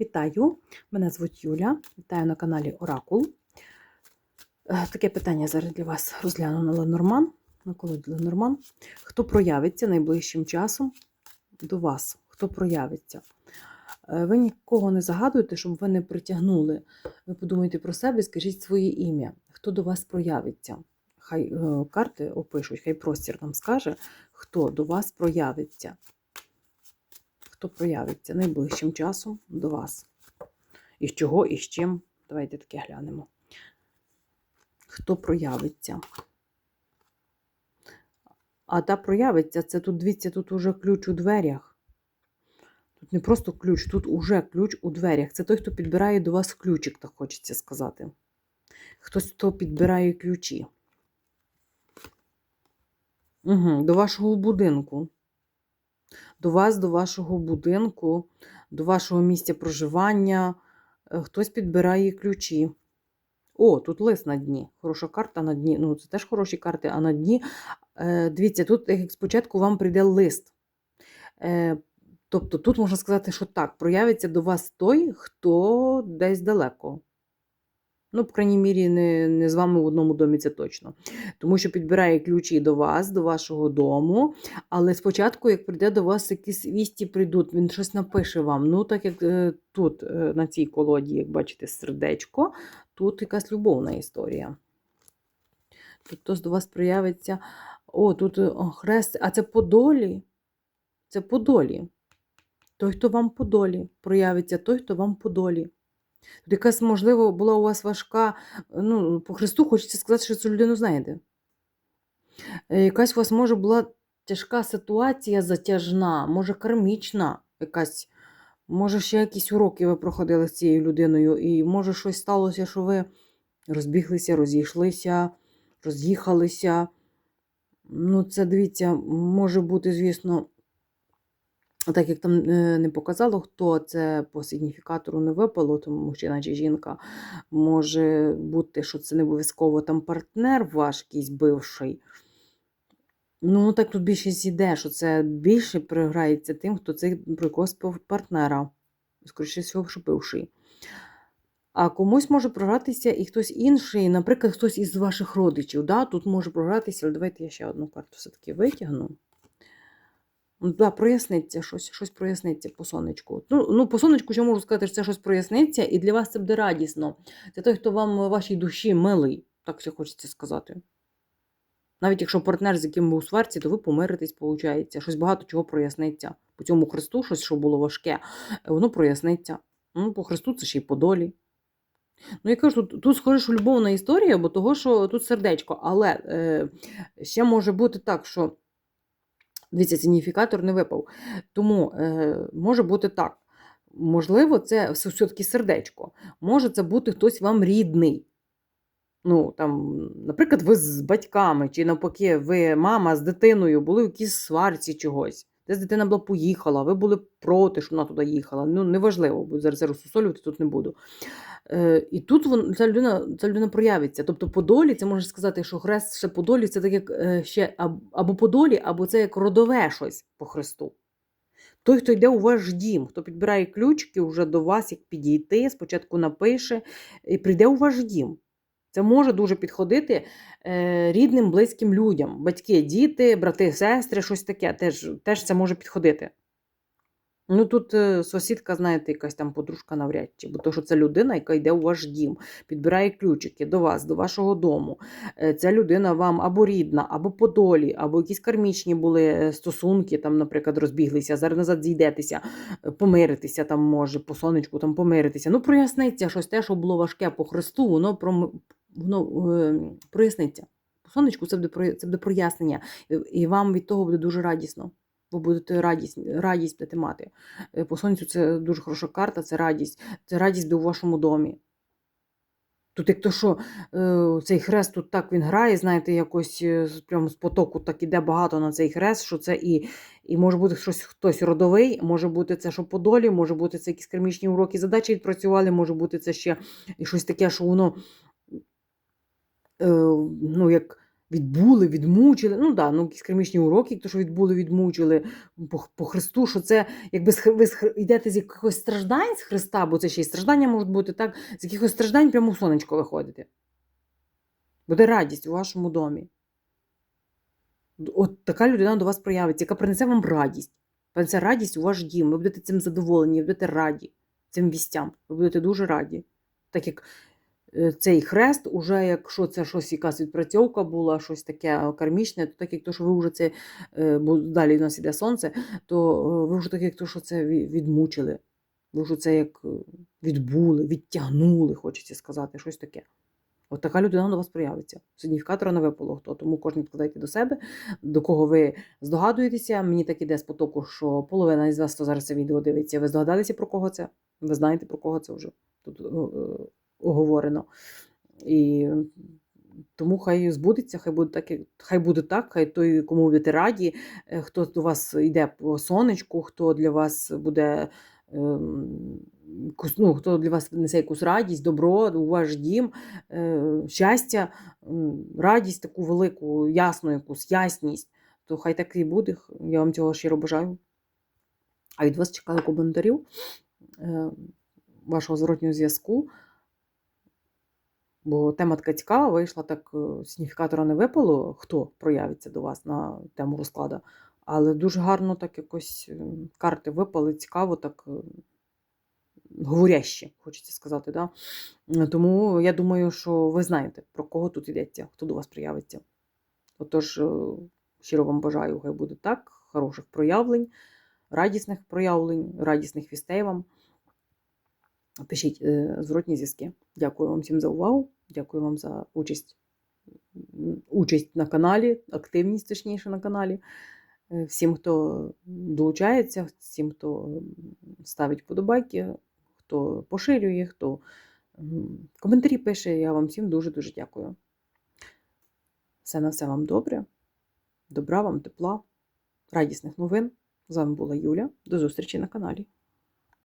Вітаю! Мене звуть Юля. Вітаю на каналі Оракул. Е, Таке питання зараз для вас розгляну на Ленорман. На колоді Ленорман. Хто проявиться найближчим часом до вас? Хто проявиться? Е, Ви нікого не загадуєте, щоб ви не притягнули. Ви подумайте про себе, скажіть своє ім'я. Хто до вас проявиться? Хай е, карти опишуть, хай простір нам скаже, хто до вас проявиться хто проявиться найближчим часом до вас. І з чого, і з чим. Давайте таке глянемо. Хто проявиться? А та проявиться, це тут, дивіться, тут уже ключ у дверях. Тут не просто ключ, тут уже ключ у дверях. Це той, хто підбирає до вас ключик, так хочеться сказати. Хтось, хто підбирає ключі. Угу, До вашого будинку до вас, до вашого будинку, до вашого місця проживання. Е, Хтось підбирає ключі. О, тут лист на дні. Хороша карта на дні. Ну, це теж хороші карти, а на дні. Е, Дивіться, тут як спочатку вам прийде лист. Е, Тобто тут можна сказати, що так, проявиться до вас той, хто десь далеко. Ну, по крайній мірі, не, не з вами в одному домі це точно. Тому що підбирає ключі до вас, до вашого дому. Але спочатку, як прийде до вас якісь вісті прийдуть, він щось напише вам. Ну, так як е, тут, е, на цій колоді, як бачите, сердечко, тут якась любовна історія. Тут хтось до вас проявиться. О, тут е, хрест, а це по долі. Це по долі. Той, хто вам по долі, проявиться той, хто вам по долі. Тут якась, можливо, була у вас важка, ну, по Христу хочеться сказати, що цю людину знаєте. Е, Якась у вас може була тяжка ситуація затяжна, може кармічна якась, може ще якісь уроки ви проходили з цією людиною, і може щось сталося, що ви розбіглися, розійшлися, роз'їхалися. Ну, це дивіться, може бути, звісно, так як там е, не показало, хто це по сигніфікатору не випало, тому мужчина чи жінка, може бути, що це не обов'язково там партнер ваш якийсь бивший. Ну, так тут більшість іде, що це більше приграється тим, хто це про партнера. Скоріше всього, що бивший. А комусь може програтися і хтось інший, наприклад, хтось із ваших родичів. Да? Тут може програтися, але давайте я ще одну карту все-таки витягну. Ну, Да, проясниться щось, щось проясниться по сонечку. Ну, ну, по сонечку ще можу сказати, що це щось проясниться, і для вас це буде радісно. Це той, хто вам в вашій душі милий, так ще хочеться сказати. Навіть якщо партнер, з яким ви у сварці, то ви помиритесь, виходить. Щось багато чого проясниться. По цьому Христу, щось, що було важке, воно проясниться. Ну, по Христу це ще й по долі. Ну, я кажу, тут, тут схоже, що любовна історія, бо того, що тут сердечко. Але е, ще може бути так, що. Дивіться, сигніфікатор не випав. Тому е, може бути так. Можливо, це все-таки сердечко. Може це бути хтось вам рідний. Ну, там, Наприклад, ви з батьками, чи навпаки, ви мама з дитиною були в якійсь сварці чогось. Десь дитина була поїхала, ви були проти, що вона туди їхала. Ну, неважливо, бо зараз розсусолювати тут не буду. Е, І тут вон, ця людина ця людина проявиться. Тобто по долі, це можна сказати, що хрест ще по долі це так як е, ще або по долі, або це як родове щось по Христу. Той, хто йде у ваш дім, хто підбирає ключики вже до вас, як підійти, спочатку напише і прийде у ваш дім. Це може дуже підходити е, рідним, близьким людям. Батьки, діти, брати, сестри, щось таке. Теж теж це може підходити. Ну, тут е, сусідка, знаєте, якась там подружка навряд чи, бо то, що це людина, яка йде у ваш дім, підбирає ключики до вас, до вашого дому. Е, Ця людина вам або рідна, або по долі, або якісь кармічні були е, стосунки, там, наприклад, розбіглися, зараз назад зійдетеся, помиритися там може, по сонечку там помиритися. Ну, проясниться щось те, що було важке по Христу, воно, про, воно е, проясниться. По сонечку це буде, про- це буде прояснення, і вам від того буде дуже радісно. Ви будете радість, радість будете мати. Е, По сонцю це дуже хороша карта, це радість. Це радість буде у вашому домі. Тут, як то що, е, цей хрест тут так він грає, знаєте, якось е, прямо з потоку так іде багато на цей хрест, що це і, і може бути щось хтось родовий, може бути це, що по долі, може бути це якісь кармічні уроки задачі відпрацювали, може бути це ще щось таке, що воно ну, як відбули, відмучили. Ну да, ну якісь кармічні уроки, то що відбули, відмучили по, по Христу, що це якби ви йдете з якихось страждань з Христа, бо це ще й страждання можуть бути так, з якихось страждань прямо в сонечко виходите. Буде радість у вашому домі. От така людина до вас проявиться, яка принесе вам радість. Принесе радість у ваш дім. Ви будете цим задоволені, ви будете раді цим вістям. Ви будете дуже раді. Так як цей хрест, уже якщо це щось, якась відпрацьовка була, щось таке кармічне, то так як то, що ви вже це, е, бо далі у нас іде сонце, то е, ви вже так як то, що це відмучили. Ви вже це як е, відбули, відтягнули, хочеться сказати, щось таке. От така людина до вас проявиться. Сигніфікатора не випало хто, тому кожен відкладайте до себе, до кого ви здогадуєтеся. Мені так іде з потоку, що половина із вас, хто зараз це відео дивиться, ви здогадалися, про кого це? Ви знаєте, про кого це вже тут е, е, оговорено. І тому хай збудеться, хай буде так, хай буде так, хай той, кому будете раді, е, хто до вас йде по сонечку, хто для вас буде. ем, Ну, хто для вас несе якусь радість, добро у ваш дім, е, щастя, радість таку велику, ясну якусь ясність, то хай так і буде. Я вам цього щиро бажаю. А від вас чекаю коментарів, е, вашого зворотнього зв'язку. Бо тема така цікава, вийшла так, е, сигніфікатора не випало, хто проявиться до вас на тему розкладу. Але дуже гарно так якось е, карти випали, цікаво, так е, говоряще, хочеться сказати. Да? Тому я думаю, що ви знаєте, про кого тут йдеться, хто до вас проявиться. Отож, щиро вам бажаю, хай буде так, хороших проявлень, радісних проявлень, радісних вістей вам. Пишіть е, зворотні зв'язки. Дякую вам всім за увагу. Дякую вам за участь, участь на каналі, активність точніше на каналі. Е, Всім, хто долучається, всім, хто ставить вподобайки, хто поширює, хто коментарі пише. Я вам всім дуже-дуже дякую. Все на все вам добре. Добра вам, тепла, радісних новин. З вами була Юля. До зустрічі на каналі.